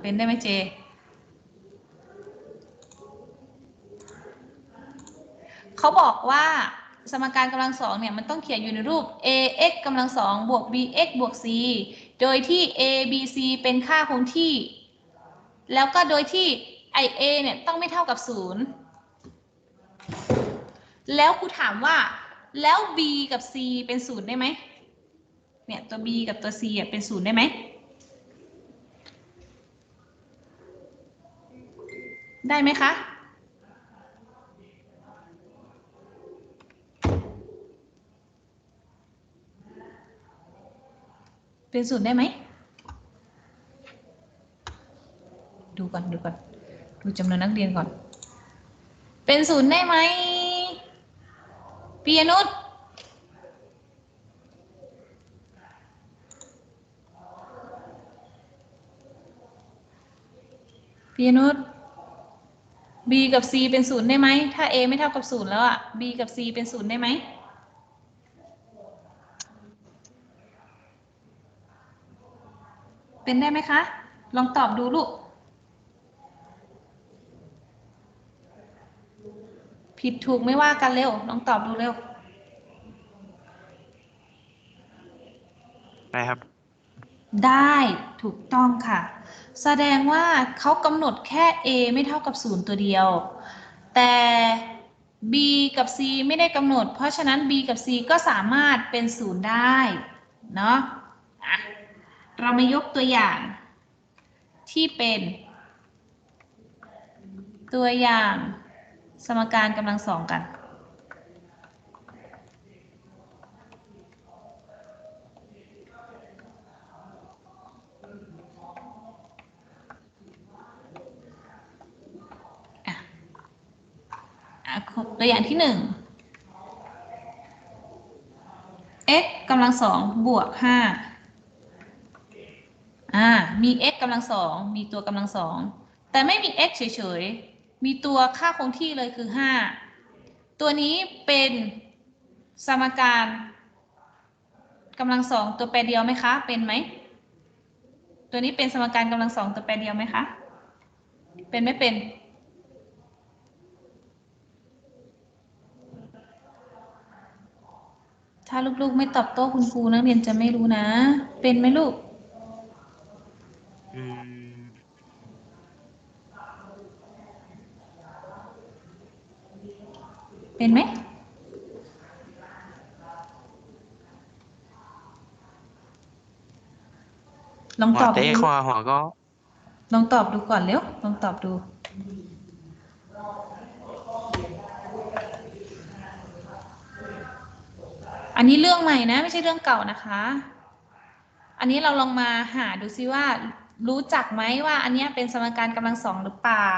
เป็นได้ไหมเจ เขาบอกว่าสมการกำลังสองเนี่ยมันต้องเขียนอยู่ในรูป ax กำลังสองบวก bx บวก c โดยที่ a b c เป็นค่าคงที่ แล้วก็โดยที่ไอ a เนี่ยต้องไม่เท่ากับศูนย์แล้วครูถามว่า แล้ว b กับ c เป็นศูนย์ได้ไหมเนี่ยตัว b กับตัว c อะเป็นศูนย์ได้ไหม ได้ไหมคะ เป็นศูนย์ได้ไหม ดูก่อนดูก่อน ดูจำนวนนักเรียนก่อน เป็นศูนย์ได้ไหมปียนุชปียนุช b กับ c เป็นศูนย์ได้ไหม ถ้า a ไม่เท่ากับศูนย์แล้วอะ b กับ c เป็นศูนย์ได้ไหม เป็นได้ไหมคะ ลองตอบดูลูก ผิดถูกไม่ว่ากันเร็ว ลองตอบดูเร็ว ได้ครับ ได้ ถูกต้องค่ะ แสดงว่าเขากำหนดแค่ a ไม่เท่ากับ 0 ตัวเดียว แต่ b กับ c ไม่ได้กำหนด เพราะฉะนั้น b กับ c ก็สามารถเป็น 0 ได้ เนาะอะเรามายกตัวอย่างที่เป็น ตัวอย่างสมการกำลังสองกัน ตัวอย่างที่หนึ่ง x กำลังสองบวกห้าอ่า มี x กำลังสอง มีตัวกำลังสอง แต่ไม่มี x เฉยๆ มีตัวค่าคงที่เลยคือห้าตัวนี้เป็นสมการกำลังสองตัวแปรเดียวไหมคะ เป็นไหม ตัวนี้เป็นสมการกำลังสองตัวแปรเดียวไหมคะ เป็นไม่เป็น ถ้าลูกๆไม่ตอบโต้คุณครูนักเรียนจะไม่รู้นะ เป็นไหมลูกอืมเป็นไหมลองหัตวอบเต้ดูคอหัวก็ลองตอบดูก่อนเร็ว ลองตอบดู อันนี้เรื่องใหม่นะ ไม่ใช่เรื่องเก่านะคะ อันนี้เราลองมาหาดูซิว่า รู้จักไหมว่า อันนี้เป็นสมการกำลังสองหรือเปล่า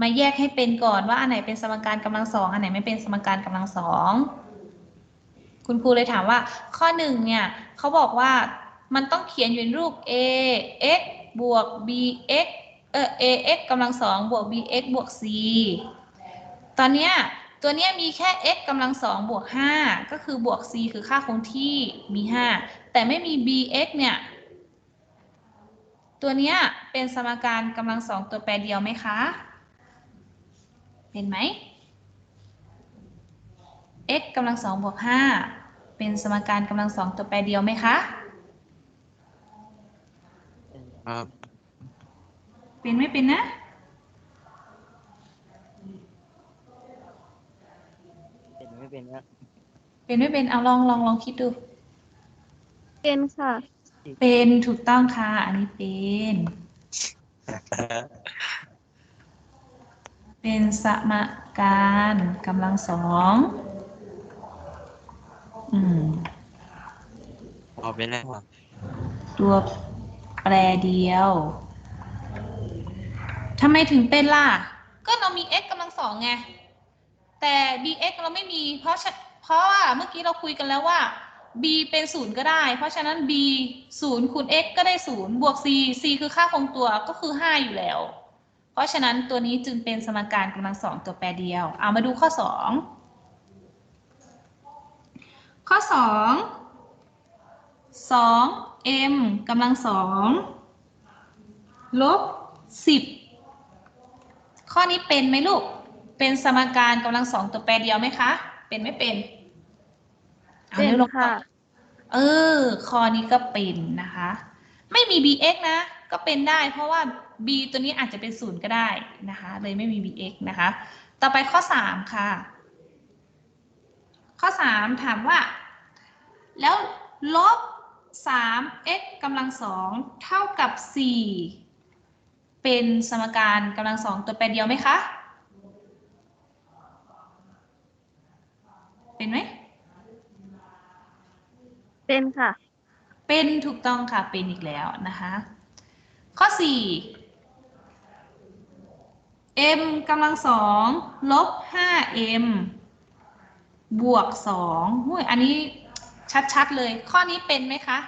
มาแยกให้เป็นก่อนว่าอันไหนเป็นสมการกำลังสองอันไหนไม่เป็นสมการกำลังสองคุณครูเลยถามว่า ข้อหนึ่งเนี่ยเขาบอกว่ามันต้องเขียนอยู่ในรูป a x บวก b x เออ a x กำลังสองบวก b x บวก c ตอนเนี้ย ตัวเนี้ยมีแค่ x กำลังสองบวกห้าก็คือบวก c คือค่าคงที่มีห้าแต่ไม่มี b x เนี่ย ตัวเนี้ยเป็นสมการกำลังสองตัวแปรเดียวไหมคะ เป็นไหม x กำลังสองบวกห้าเป็นสมการกำลังสองตัวแปรเดียวไหมคะครับเป็นไม่เป็นนะ เป็น ไม่เป็นครับเป็นไม่เป็นเอาลองลองลองคิดดู เป็นค่ะ เป็นถูกต้องค่ะ อันนี้เป็น เป็นสมการกำลังสองอืมพอเป็นแล้วครับตัวแปรเดียวทำไมถึงเป็นล่ะ ก็เรามี x กำลังสองไง แต่ bx เราไม่มีเพราะเพราะว่าเมื่อกี้เราคุยกันแล้วว่า b เป็นศูนย์ก็ได้ เพราะฉะนั้น b ศูนย์คูณ x ก็ได้ศูนย์บวก c c คือค่าคงตัวก็คือห้าอยู่แล้ว เพราะฉะนั้นตัวนี้จึงเป็นสมการกำลังสองตัวแปรเดียว เอามาดูข้อสองข้อสองสองเอ็มกำลังสองลบสิบข้อนี้เป็นไหมลูก เป็นสมการกำลังสองตัวแปรเดียวไหมคะ เป็นไม่เป็นอาเป็นวลองค่ะเออข้อนี้ก็เป็นนะคะ ไม่มี bx นะ ก็เป็นได้ เพราะว่า b ตัวนี้อาจจะเป็นศูนย์ก็ได้นะคะ เลยไม่มี bx นะคะ ต่อไปข้อสามค่ะ ข้อสามถามว่า แล้วลบสาม x กำลังสองเท่ากับสี่เป็นสมการกำลังสองตัวแปรเดียวไหมคะ เป็นไหม เป็นค่ะ เป็นถูกต้องค่ะ เป็นอีกแล้วนะคะ ข้อ4 m กำลังสองลบ 5m บวก2หุ้ยอันนี้ชัดๆเลย ข้อนี้เป็นไหมคะ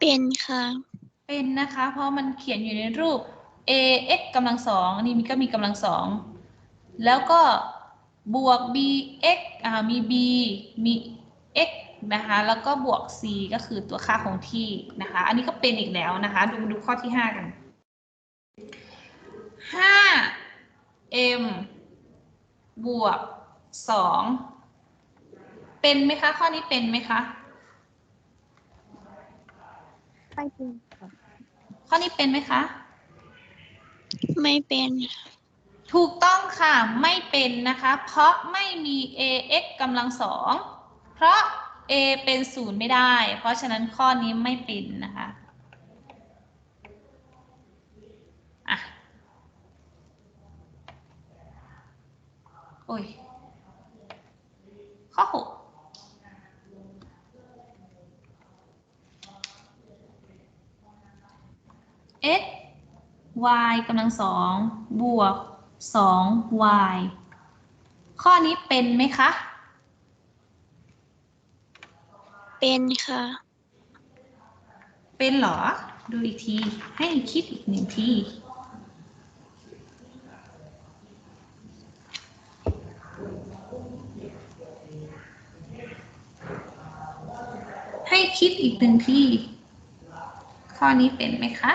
เป็นค่ะ เป็นนะคะ เพราะมันเขียนอยู่ในรูป ax กำลังสองอันนี้มันก็มีกำลังสอง แล้วก็บวก bx อ่ามี b มี x นะคะแล้วก็บวก c ก็คือตัวค่าคงที่นะคะ อันนี้ก็เป็นอีกแล้วนะคะ ดูดูข้อที่ 5 กัน 5m บวก 2 เป็นไหมคะ ข้อนี้เป็นไหมคะไม่เป็นค่ะข้อนี้เป็นไหมคะ ไม่เป็น ถูกต้องค่ะ ไม่เป็นนะคะ เพราะไม่มี ax กำลังสองเพราะ a เป็นศูนย์ไม่ได้ เพราะฉะนั้นข้อนี้ไม่เป็นนะคะอะโอ้ย ข้อหก x y กำลังสองบวก สอง y ข้อนี้เป็นไหมคะ เป็นค่ะ เป็นเหรอ ดูอีกที ให้คิดอีกหนึ่งที ให้คิดอีกหนึ่งที ข้อนี้เป็นไหมคะ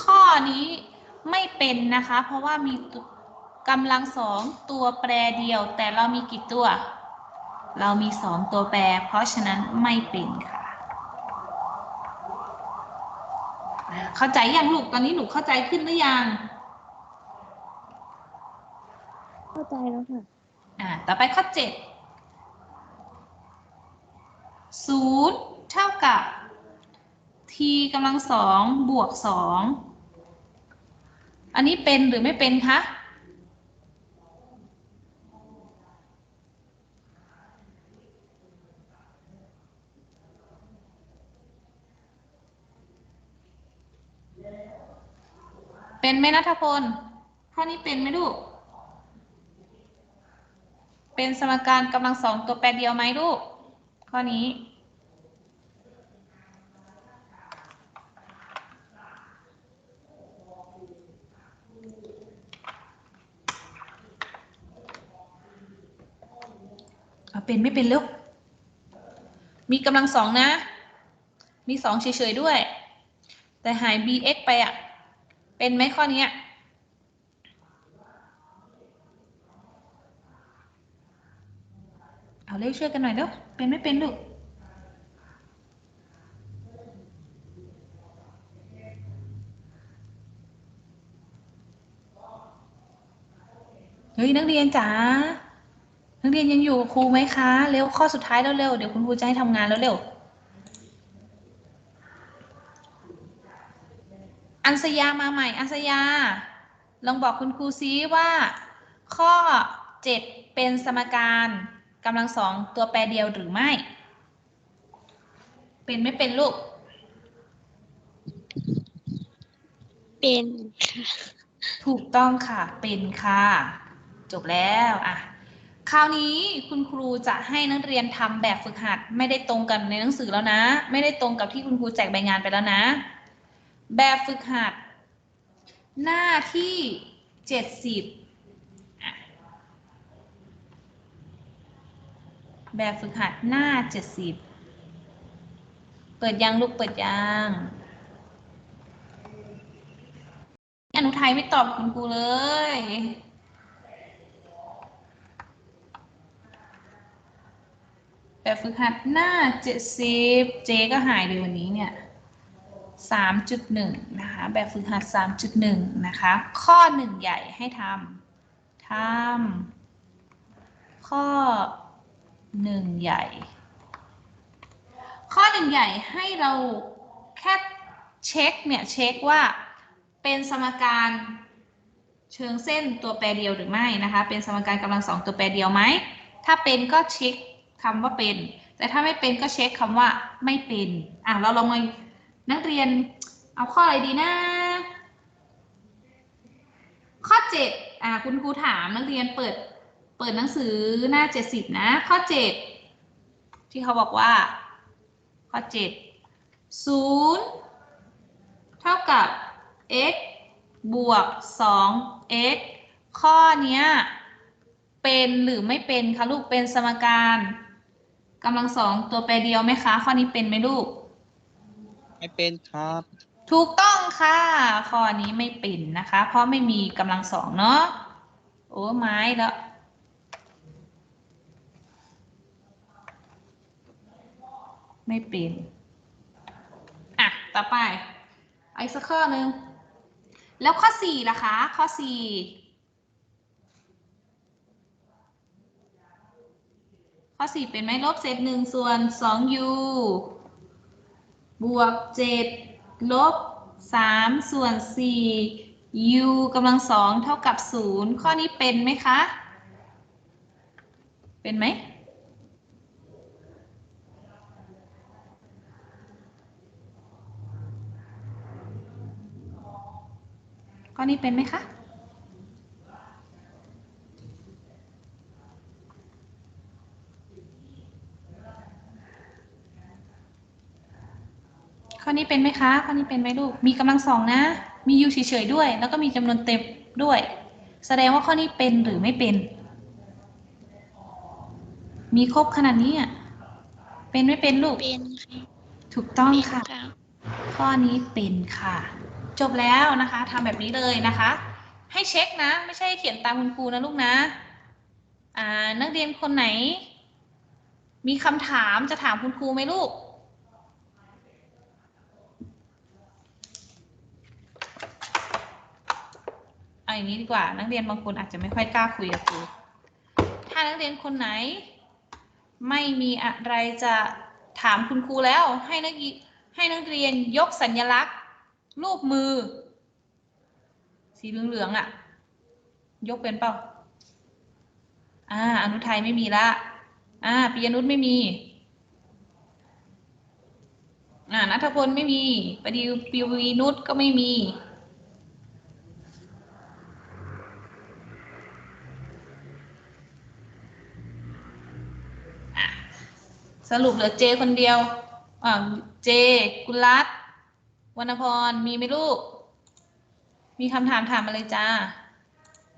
ข้อ นี้ไม่เป็นนะคะ เพราะว่ามีตัวกำลังสองตัวแปรเดียว แต่เรามีกี่ตัว เรามีสองตัวแปร เพราะฉะนั้นไม่เป็นค่ะอ่าเข้าใจยังลูกตอนนี้หนูเข้าใจขึ้นหรือยัง เข้าใจแล้วค่ะอ่าต่อไปข้อเจ็ดศูนย์เท่ากับ t กำลังสองบวกสอง อันนี้เป็นหรือไม่เป็นคะ เป็นไหมนัทพลข้อนี้เป็นไหมลูก เป็นสมการกำลังสองตัวแปรเดียวไหมลูก ข้อนี้ เป็นไม่เป็นลูกมีกำลังสองนะ มีสองเฉยๆด้วย แต่หาย bx ไปอะเป็นไหมข้อนี้เอาเร็วช่วยกันหน่อยเร็วเป็นไม่เป็นลูกเฮ้ยนักเรียนจ๋า รียนยังอยู่กับครูไหมคะ เร็วข้อสุดท้ายแล้วเร็วเดี๋ยวคุณครูจะให้ทำงานแล้วเร็ว อัญสยามาใหม่ อัญสยา ลองบอกคุณครูซิว่า ข้อ 7 เป็นสมการกำลังสองตัวแปรเดียวหรือไม่ เป็นไม่เป็นลูก เป็นค่ะ ถูกต้องค่ะ เป็นค่ะ จบแล้วอะ คราวนี้คุณครูจะให้นักเรียนทำแบบฝึกหัด ไม่ได้ตรงกันในหนังสือแล้วนะ ไม่ได้ตรงกับที่คุณครูแจกใบงานไปแล้วนะ แบบฝึกหัด หน้าที่เจ็ดสิบแบบฝึกหัดหน้าเจ็ดสิบเปิดยังลูกเปิดยังอนุไทยไม่ตอบคุณครูเลย แบบฝึกหัดหน้าเจ็ดสิบเจก็หายเลยวันนี้เนี่ยสามจุดหนึ่งนะคะ แบบฝึกหัดสามจุดหนึ่งนะคะ ข้อหนึ่งใหญ่ให้ทำทำข้อหนึ่งใหญ่ ข้อหนึ่งใหญ่ให้เราแค่เช็คเนี่ยเช็คว่าเป็นสมการเชิงเส้นตัวแปรเดียวหรือไม่นะคะ เป็นสมการกำลังสองตัวแปรเดียวไหม ถ้าเป็นก็เช็ค คำว่าเป็น แต่ถ้าไม่เป็นก็เช็คคำว่าไม่เป็น อะเราลองมานักเรียนเอาข้ออะไรดีนะ ข้อเจ็ดอะคุณครูถามนักเรียนเปิดเปิดหนังสือหน้าเจ็ดสิบนะ ข้อเจ็ดที่เขาบอกว่า ข้อ7 0เท่ากับ x บวก 2x ข้อเนี้ยเป็นหรือไม่เป็นคะลูกเป็นสมการ กำลังสองตัวแปรเดียวไหมคะ ข้อนี้เป็นไหมลูก ไม่เป็นครับ ถูกต้องค่ะ ข้อนี้ไม่เป็นนะคะ เพราะไม่มีกำลังสองเนาะโอ้ไม้แล้วไม่เป็นอะต่อไปเอาอีกสักข้อหนึ่งแล้วข้อสี่ล่ะคะ ข้อสี่ ข้อสี่เป็นไหมลบเศษหนึ่งส่วนสองยูบวกเจ็ดลบสามส่วนสี่ยูกำลังสองเท่ากับศูนย์ข้อนี้เป็นไหมคะ เป็นไหม ข้อนี้เป็นไหมคะ ข้อนี้เป็นไหมคะ ข้อนี้เป็นไหมลูก มีกำลังสองนะ มียูเฉยๆด้วย แล้วก็มีจำนวนเต็มด้วย แสดงว่าข้อนี้เป็นหรือไม่เป็น มีครบขนาดนี้อะ เป็นไม่เป็นลูก เป็นค่ะถูกต้องเป็นค่ะค่ะ ข้อนี้เป็นค่ะ จบแล้วนะคะทำแบบนี้เลยนะคะ ให้เช็คนะ ไม่ใช่เขียนตามคุณครูนะลูกนะ อ่า นักเรียนคนไหน มีคำถามจะถามคุณครูไหมลูก อย่างนี้ดีกว่า นักเรียนบางคนอาจจะไม่ค่อยกล้าคุยกับครูถ้านักเรียนคนไหน ไม่มีอะไรจะถามคุณครูแล้ว ให้นักให้นักเรียนยกสัญลักษณ์ รูปมือ สีเหลืองๆอะ่ะ ยกเป็นเปล่าอ่าอนุทัยไม่มีละอ่าปิยนุชไม่มีอ่านัทพลไม่มี ประดิวปิวีนุชก็ไม่มี สรุปเหลือเจคนเดียวอ่าเจ กุลัตวรรณพร มีไหมลูก มีคำถามถามอะไรจ้า